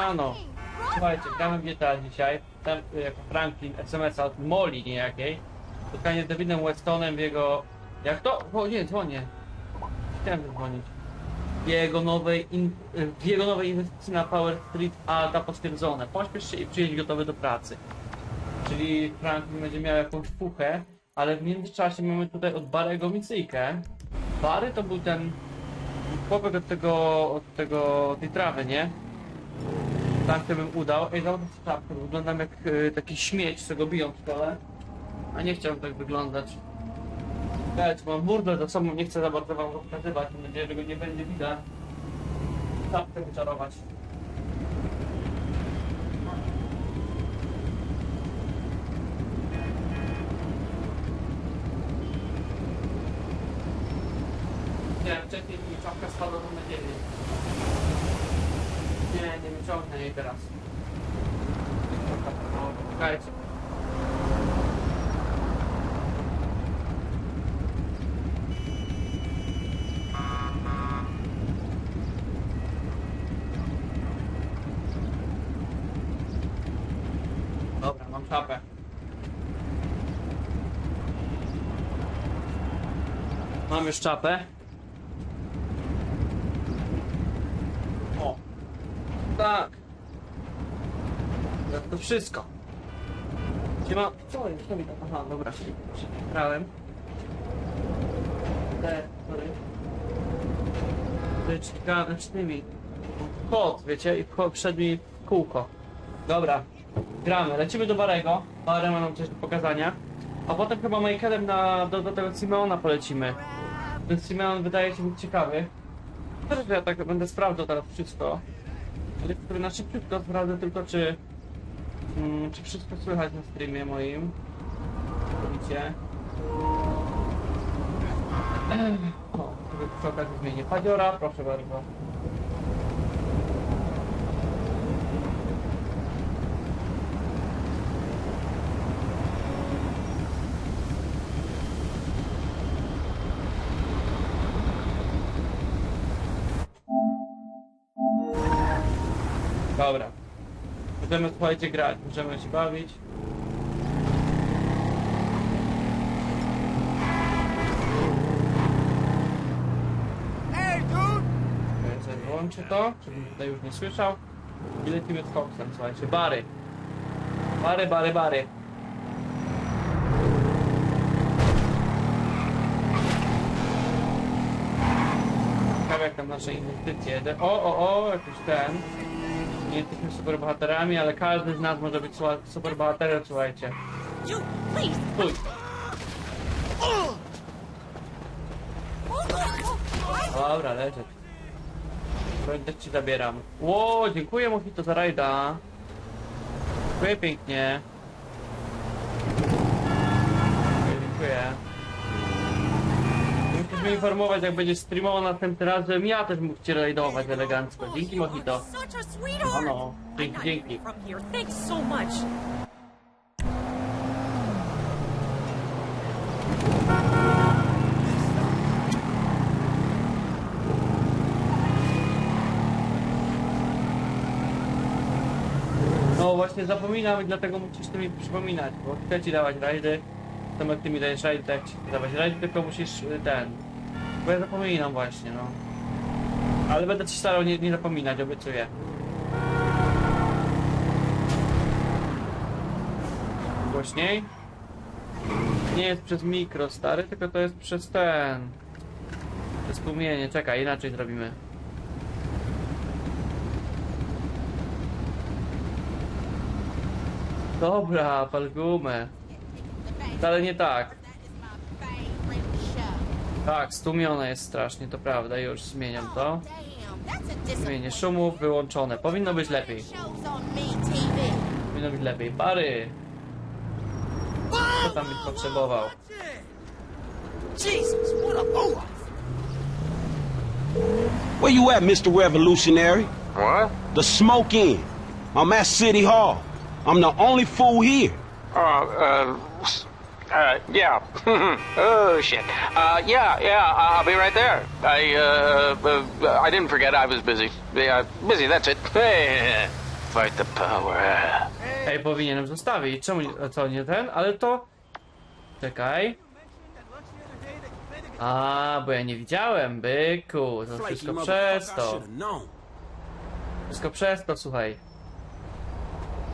Siemano. Słuchajcie, gramy w GTA dzisiaj. Tam y, jako Franklin SMS-a od Molly niejakiej. Spotkanie z Davidem Westonem w jego... Jak to? O nie, dzwonię. Chciałem zadzwonić. W jego nowej, in... w jego nowej inwestycji na Power Street Alta potwierdzone. Pośpiesz się i przyjedź gotowy do pracy. Czyli Franklin będzie miał jakąś fuchę, ale w międzyczasie mamy tutaj od Barego micyjkę. Bary to był ten chłopak od tego, od tego, tej trawy, nie? Się bym udał. Ej, sobie czapkę, wyglądam jak y, taki śmieć, co go biją w szkole. A nie chciałbym tak wyglądać. Słuchajcie, mam burdel za sobą, nie chcę za bardzo wam go pokazywać. Mam nadzieję, że go nie będzie widać. Czapkę wyczarować. Nie, wcześniej mi czapka spadła do nadziei. Nie, nie wyciągnę jej teraz. No, mam czapę. Mam już czapę. O. Tak. To wszystko. Siema. Co jest? Co mi tam? Aha, dobra. Przeprałem. Te, sorry. Tyczka ręcznymi. Wiecie, i wszedł mi w kółko. Dobra. Gramy. Lecimy do Barego. Ma nam coś do pokazania. A potem chyba Michaelem na, do, do tego Simeona polecimy. Ten Simeon wydaje się być ciekawy. Teraz ja tak będę sprawdzał teraz wszystko. Na szybciutko sprawdzę tylko czy... Mm, czy wszystko słychać na streamie moim. Widzicie? O, przy okazji zmienię padziora, proszę bardzo. Możemy, słuchajcie, grać, możemy się bawić. Wyłączę to, żebym tutaj już nie słyszał. I lecimy z koksem, słuchajcie. Bary. Bary, bary, bary. Ciekawe jak tam nasze inwestycje. O, o, o, jakiś ten. Nie jesteśmy superbohaterami, ale każdy z nas może być superbohaterem, słuchajcie. Stój. Dobra, leżeć. Też ci zabieram. Ło, dziękuję Mojito za rajda. Dziękuję pięknie. Dziękuję, dziękuję. Mnie informować, jak będziesz streamował następnym razem. Ja też mógł cię rajdować elegancko. Dzięki Mojito. Ano, I'm dzięki, dzięki. No właśnie zapominam i dlatego musisz ty mi przypominać, bo chcę ci dawać rajdy. To jak ty mi dajesz rajdy, to jak ci dawać rajdy, tylko musisz y, ten. Bo ja zapominam właśnie, no. Ale będę ci starał nie, nie zapominać, obiecuję. Głośniej? Nie jest przez mikro, stary, tylko to jest przez ten. Przez tłumienie, czekaj, inaczej zrobimy. Dobra, pal gumę. Nie tak. Tak, stłumione jest strasznie, to prawda, już zmieniam to. Zmienię szumów, wyłączone. Powinno być lepiej. Powinno być lepiej. Bary! Co tam byś potrzebował? Jesus, what a! Where you at, Mr. Revolutionary? What? The smoke in. I'm at City Hall. I'm the only fool here. Uh, uh, s- uh, yeah. oh, shit. Uh, yeah, yeah, I'll be right there. I, uh, uh, I didn't forget I was busy. Yeah, busy, that's it. Hey. Fight the power. Ej, powinienem zostawić. Czemu co nie ten? Ale to... Czekaj. A, bo ja nie widziałem, byku. To wszystko przez to. Wszystko przez to, słuchaj.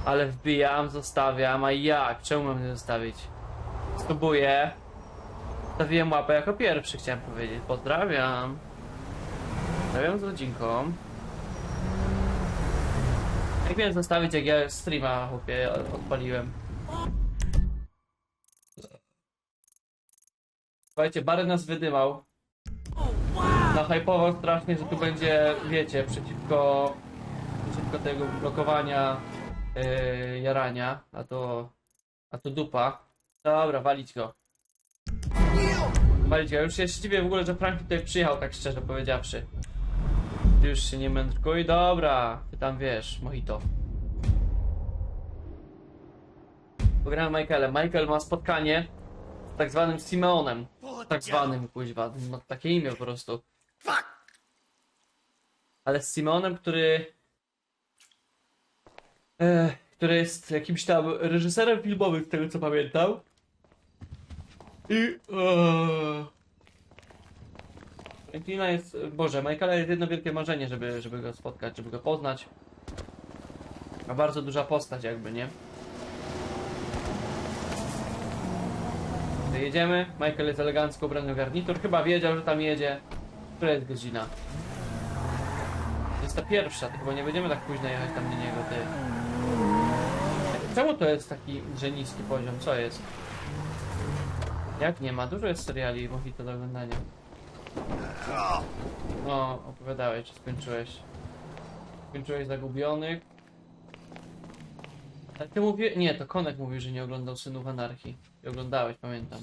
Ale wbijam, zostawiam, a jak? Czemu mam nie zostawić? Spróbuję. Stawiłem łapę jako pierwszy, chciałem powiedzieć. Pozdrawiam. Pozdrawiam z rodzinką. Jak miałem zostawić, jak ja streama, chłopie, odpaliłem. Słuchajcie, Bary nas wydymał. Nahypował strasznie, że tu będzie, wiecie, przeciwko, przeciwko tego blokowania yy, jarania, a to, a to dupa. Dobra, walić go. Walić go. Już się dziwię w ogóle, że Frank tutaj przyjechał, tak szczerze powiedziawszy. Już się nie mędrkuj. Dobra, tam wiesz, mojito. Pograłem Michaelem. Michael ma spotkanie z tak zwanym Simeonem. Tak zwanym, kuźwa. No, takie imię po prostu. Ale z Simeonem, który... E, który jest jakimś tam reżyserem filmowym, z tego co pamiętam. I... E, Franklina jest... Boże, Michaela jest jedno wielkie marzenie, żeby, żeby go spotkać, żeby go poznać. Ma bardzo duża postać jakby, nie? Jedziemy, Michael jest elegancko ubrany w garnitur, chyba wiedział, że tam jedzie. Która jest godzina? Jest ta pierwsza, chyba nie będziemy tak późno jechać tam do niego, ty. Czemu to jest taki, że niski poziom? Co jest? Jak nie ma? Dużo jest seriali i Mojito do oglądania. No, opowiadałeś, że skończyłeś. Skończyłeś Zagubionych. Ale ty mówię... Nie, to Konek mówił, że nie oglądał Synów Anarchii. I oglądałeś, pamiętam.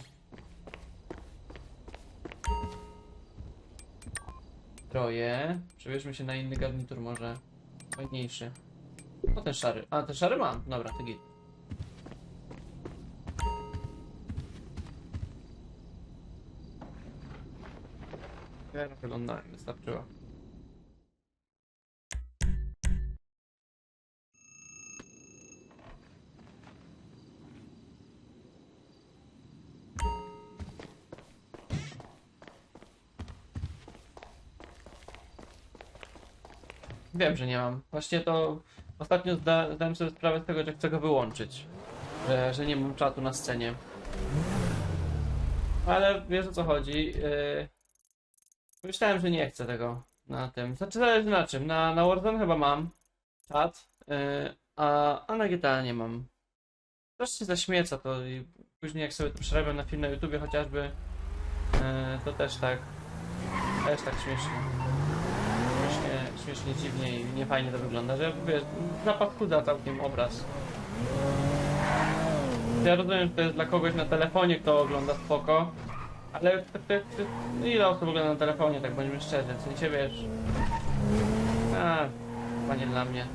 Troje. Przebierzmy się na inny garnitur może. Fajniejszy. O, ten szary. A, ten szary mam. Dobra, to git. Ja wystarczyło. Wiem, że nie mam. Właśnie to ostatnio zda, zdałem sobie sprawę z tego, że chcę go wyłączyć. Że, że nie mam czatu na scenie. Ale wiesz o co chodzi. Yy... Myślałem, że nie chcę tego na tym. Znaczy zależy na czym. Na, na Warzone chyba mam czat, yy, a, a na GTA nie mam. Strasznie zaśmieca to i później jak sobie to przerabiam na film na YouTubie chociażby, yy, to też tak, też tak śmiesznie. Śmiesznie, śmiesznie dziwnie i niefajnie to wygląda, że wiesz, napaskuda całkiem obraz. Ja rozumiem, że to jest dla kogoś na telefonie, kto ogląda spoko, ale to, to, no ile osób ogląda na telefonie, tak bądźmy szczerzy, w sensie wiesz... A, chyba nie dla mnie.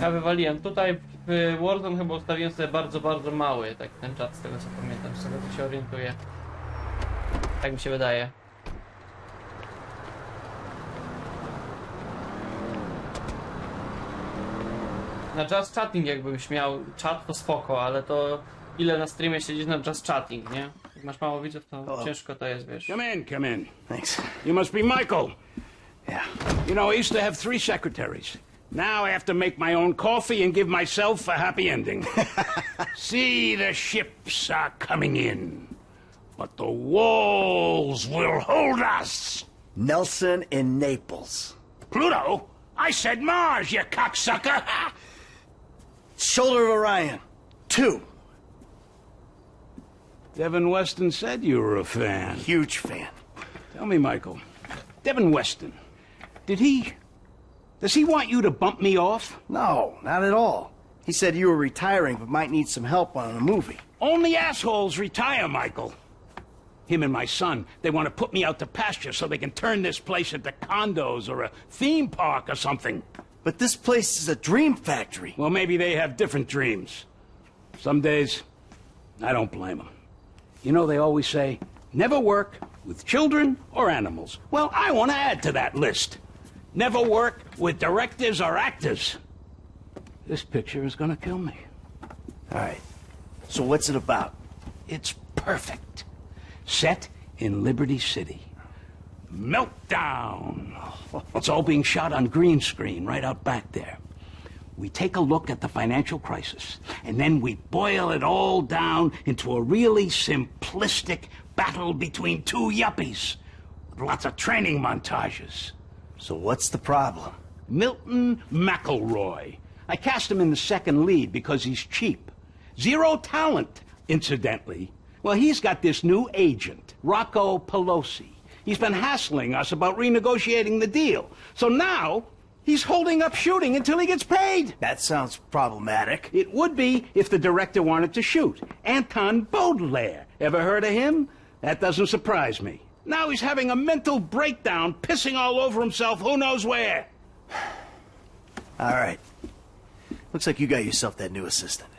Ja wywaliłem. Tutaj w Warzone chyba ustawiłem sobie bardzo, bardzo mały, tak ten czat z tego co pamiętam, z tego co się orientuję. Tak mi się wydaje. Na just chatting jakbyś miał czat to spoko, ale to ile na streamie siedzisz na just chatting, nie? Jak masz mało widzów to ciężko to jest, wiesz. Come in, come in. Thanks. You must be Michael. Yeah. You know, I used to have three secretaries. Now I have to make my own coffee and give myself a happy ending. See, the ships are coming in. But the walls will hold us. Nelson in Naples. Pluto? I said Mars, you cocksucker. Shoulder of Orion. Two. Devin Weston said you were a fan. Huge fan. Tell me, Michael. Devin Weston, did he. Does he want you to bump me off? No, not at all. He said you were retiring but might need some help on a movie. Only assholes retire, Michael. Him and my son, they want to put me out to pasture so they can turn this place into condos or a theme park or something. But this place is a dream factory. Well, maybe they have different dreams. Some days, I don't blame them. You know, they always say, never work with children or animals. Well, I want to add to that list. Never work with directors or actors. This picture is going to kill me. All right. So what's it about? It's perfect. Set in Liberty City. Meltdown. It's all being shot on green screen right out back there. We take a look at the financial crisis, and then we boil it all down into a really simplistic battle between two yuppies with lots of training montages. So what's the problem? Milton McElroy. I cast him in the second lead because he's cheap. Zero talent, incidentally. Well, he's got this new agent, Rocco Pelosi. He's been hassling us about renegotiating the deal. So now he's holding up shooting until he gets paid. That sounds problematic. It would be if the director wanted to shoot. Anton Baudelaire. Ever heard of him? That doesn't surprise me. Now he's having a mental breakdown, pissing all over himself who knows where. All right. Looks like you got yourself that new assistant.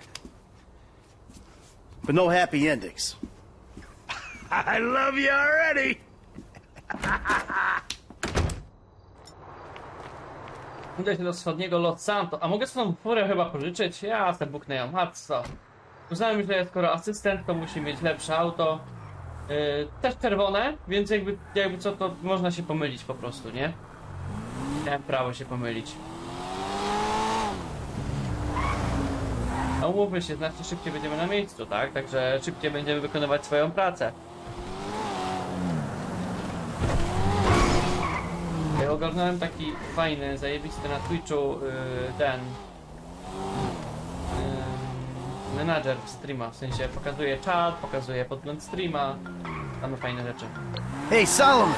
But no happy endings. I love you already. Idę się do wschodniego Los Santos. A mogę sobie tą furę chyba pożyczyć? Ja se buknę ją, a co? Uznałem, że skoro asystent, to musi mieć lepsze auto. Yy, też czerwone, więc jakby, jakby co, to można się pomylić po prostu, nie? Miałem prawo się pomylić. A umówmy się, znacznie szybciej będziemy na miejscu, tak? Także szybciej będziemy wykonywać swoją pracę. Ja ogarnąłem taki fajny, zajebisty na Twitchu yy, ten yy, menadżer streama, w sensie pokazuje czat, pokazuje podgląd streama, mamy fajne rzeczy. Hey, Solomon!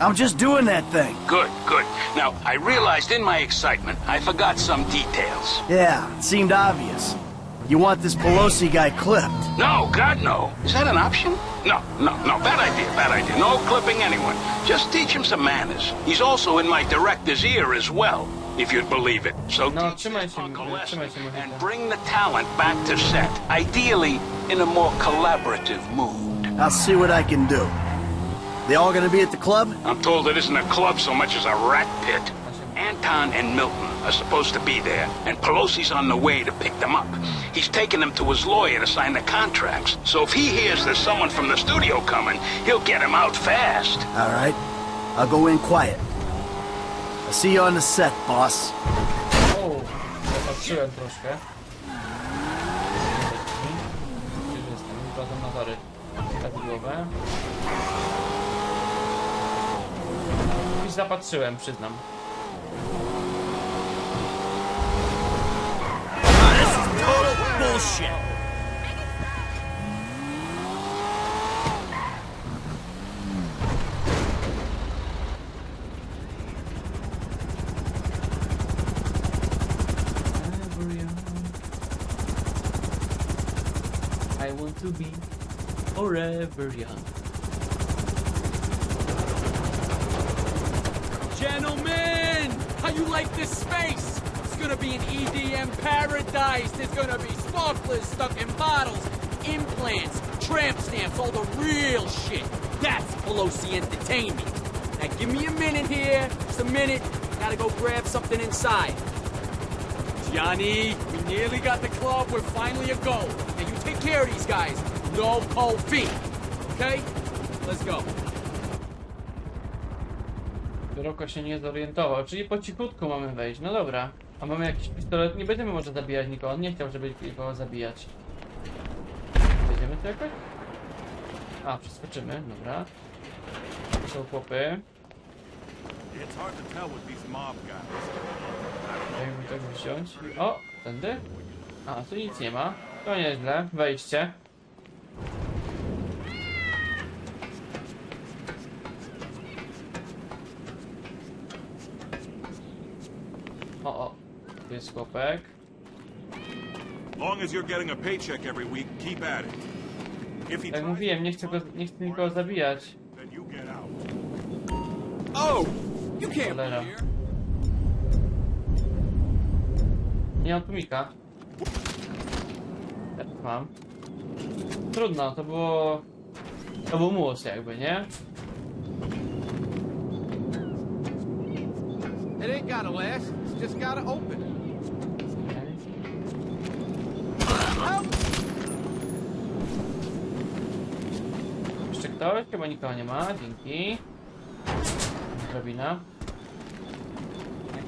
I'm just doing that thing. Good, good. Now, I realized in my excitement I forgot some details. Yeah, it seemed obvious. You want this Pelosi guy clipped. No, God, no. Is that an option? No, no, no. Bad idea, bad idea. No clipping anyone. Just teach him some manners. He's also in my director's ear as well, if you'd believe it. So No, teach trzymaj this się, punk a mówię, lesson trzymaj się, mówię. and bring the talent back to set. Ideally, in a more collaborative mood. I'll see what I can do. They all gonna be at the club? I'm told it isn't a club so much as a rat pit. Anton and Milton are supposed to be there, and Pelosi's on the way to pick them up. He's taking them to his lawyer to sign the contracts. So if he hears there's someone from the studio coming, he'll get him out fast. All right. I'll go in quiet. I'll see you on the set, boss. O, zapatrzyłem troszkę. Gdzie jestem? Wpadłem na tory prawidłowe. I zapatrzyłem, przyznam. Bullshit. Forever young. I want to be forever young. Gentlemen, how you like this space? It's gonna be an EDM paradise. There's gonna be sparklers stuck in bottles, implants, tramp stamps, all the real shit. That's Pelosi Entertainment. Now give me a minute here, just a minute. Gotta go grab something inside. Johnny, we nearly got the club. We're finally a go. Now you take care of these guys. No cold feet. Okay? Let's go. Roko się nie zorientował, czyli po cichutku mamy wejść. No dobra. A mamy jakiś pistolet, nie będziemy może zabijać nikogo. On nie chciał, żeby nikogo zabijać. Wejdziemy tu jakoś? A, przeskoczymy, dobra. Tu są chłopy. To. Jakby tak wziąć. O, tędy? A, tu nic nie ma. To nieźle. Wejście. O, o. Tu jest chłopek. Long as you're getting a paycheck every week, keep at it. If he Jak mówiłem, nie chcę, go, nie chcę nikogo zabijać. Oh, you can't Cholera. Nie mam tłumika. Teraz mam. Trudno, to było... To był mus jakby, nie? It ain't gotta last. It's just gotta open. Ktoś? Chyba nikogo nie ma, dzięki. Drabina.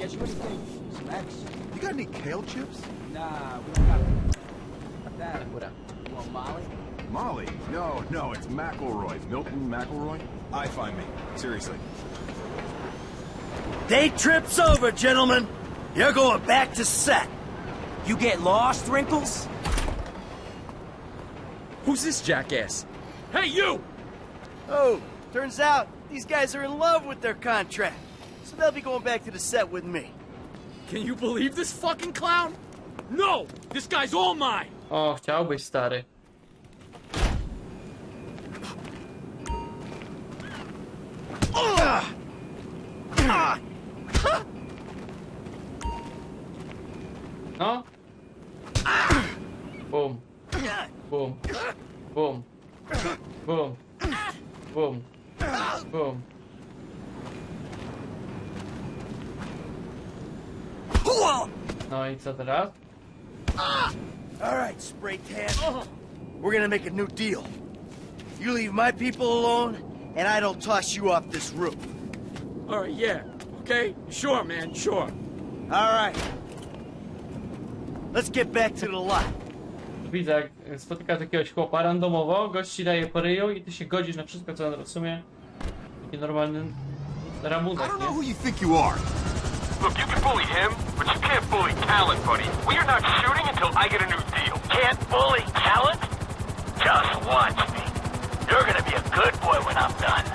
You anything? Smacks? You got any kale chips? Nah, we don't got that. Góra. You want Molly? Molly? No, no, it's McElroy. Milton McElroy? I find me. Seriously. Day trip's over, gentlemen. You're going back to set. You get lost, Wrinkles? Who's this jackass? Hey, you! Oh, turns out these guys are in love with their contract. So they'll be going back to the set with me. Can you believe this fucking clown? No! This guy's all mine! O, chciałbyś, stary. No. Boom. Boom. Boom. Bum. Bum. Bum. No i co teraz? All right, spray tan. We're gonna make a new deal. You leave my people alone, and I don't toss you off this roof. Alright, yeah. Okay? Sure, man, sure. All right. Let's get back to the lot. Widzę, jak spotykasz jakiegoś chłopa randomowo, gość ci daje po ryju i ty się godzisz na wszystko, co on rozumie. Taki normalny I rabunek, don't know who nie? you think you are. Look, you can bully him, but you can't bully talent, buddy. We are not shooting until I get a new deal. Can't bully talent? Just watch me. You're gonna be a good boy when I'm done.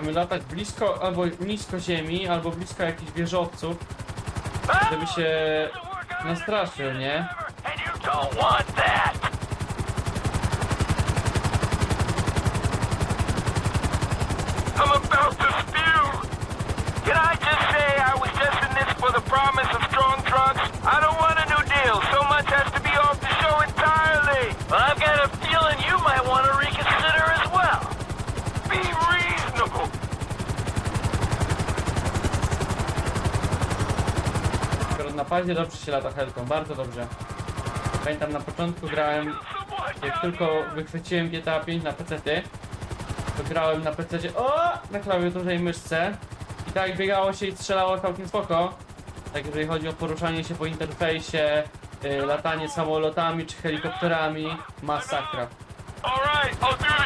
Mamy latać blisko, albo blisko ziemi, albo blisko jakichś wieżowców, żeby się nastraszył, nie? Padzie dobrze się lata helką, bardzo dobrze. Pamiętam na początku grałem, jak tylko wychwyciłem GTA 5 na PC, to grałem na PC, o, na klawiaturze i myszce. I tak biegało się i strzelało całkiem spoko. Tak jeżeli chodzi o poruszanie się po interfejsie, y, latanie samolotami czy helikopterami, masakra. Alright, I'll do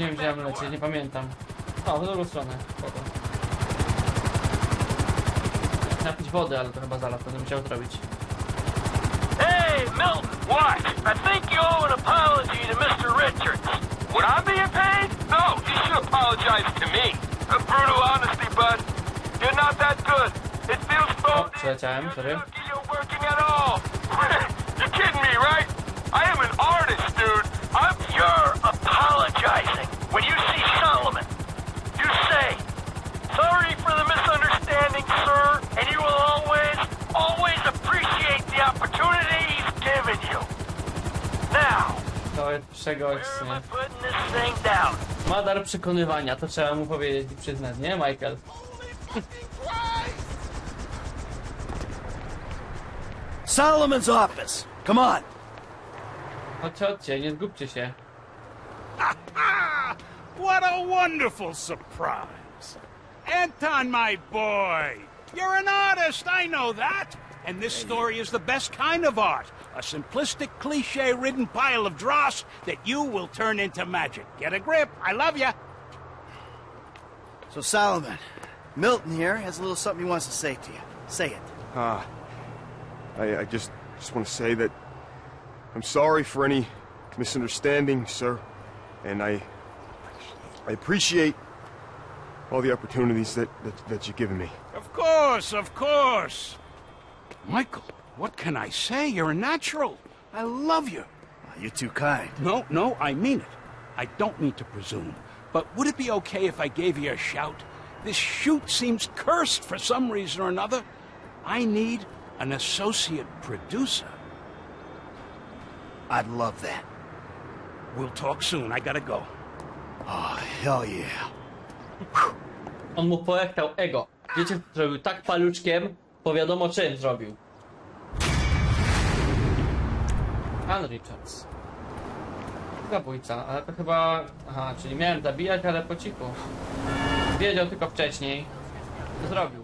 Nie wiem gdzie ja lecieć, nie pamiętam. O, w drugą stronę. Spoko. Napić wody, ale to chyba zaraz będę musiał zrobić. Hey, Milton, watch. I think you owe an apology to Mr. Richards. Would I be paid? No, you should apologize to me. A brutal honesty, bud. You're not that good. It feels O, phony. przeleciałem, sorry. Nie? Down? Ma dar przekonywania, to trzeba mu powiedzieć i przyznać, nie, Michael? Solomon's office. Come on. Chodźcie, chodźcie, nie zgubcie się. What a wonderful surprise. Anton, my boy. You're an artist, I know that. And this story is the best kind of art. A simplistic, cliche ridden pile of dross that you will turn into magic. Get a grip. I love you. So Solomon, Milton here has a little something he wants to say to you. Say it. Ah, I, I just just want to say that I'm sorry for any misunderstanding, sir, and I I appreciate all the opportunities that, that, that you've given me. Of course, of course. Michael, what can I say? You're a natural. I love you. Ah, you're too kind. No, no, I mean it. I don't mean to presume. But would it be okay if I gave you a shout? This shoot seems cursed for some reason or another. I need an associate producer. I'd love that. We'll talk soon. I gotta go. Oh, hell yeah. On mu poektał ego. Wiecie, co zrobił tak paluczkiem, bo wiadomo czym zrobił. Ann Richards. Zabójca, ale to chyba... Aha, czyli miałem zabijać, ale po cichu. Wiedział tylko wcześniej. Zrobił.